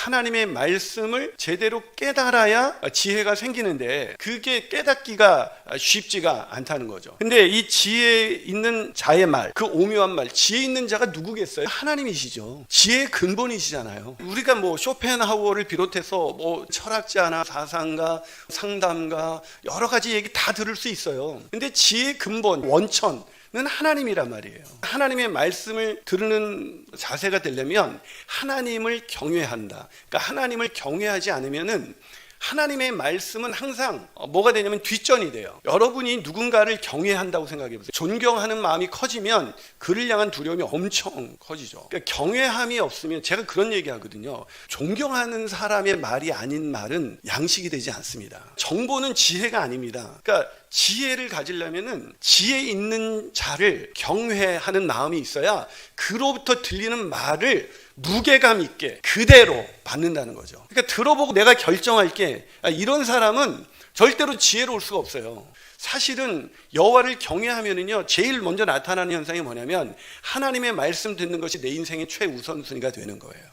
하나님의 말씀을 제대로 깨달아야 지혜가 생기는데 그게 깨닫기가 쉽지가 않다는 거죠. 근데 이 지혜 있는 자의 말, 그 오묘한 말, 지혜 있는 자가 누구겠어요? 하나님이시죠. 지혜의 근본이시잖아요. 우리가 뭐 쇼펜하우어를 비롯해서 뭐 철학자나 사상가, 상담가 여러 가지 얘기 다 들을 수 있어요. 근데 지혜의 근본, 원천 는 하나님이란 말이에요. 하나님의 말씀을 들으는 자세가 되려면 하나님을 경외한다. 그러니까 하나님을 경외하지 않으면은 하나님의 말씀은 항상 어, 뭐가 되냐면 뒷전이 돼요. 여러분이 누군가를 경외한다고 생각해 보세요. 존경하는 마음이 커지면 그를 향한 두려움이 엄청 커지죠. 그러니까 경외함이 없으면 제가 그런 얘기 하거든요. 존경하는 사람의 말이 아닌 말은 양식이 되지 않습니다. 정보는 지혜가 아닙니다. 그러니까 지혜를 가지려면은 지혜 있는 자를 경외하는 마음이 있어야 그로부터 들리는 말을 무게감 있게 그대로 받는다는 거죠. 그러니까 들어보고 내가 결정할게 아, 이런 사람은 절대로 지혜로울 수가 없어요. 사실은 여호와를 경외하면은요 제일 먼저 나타나는 현상이 뭐냐면 하나님의 말씀 듣는 것이 내 인생의 최우선순위가 되는 거예요.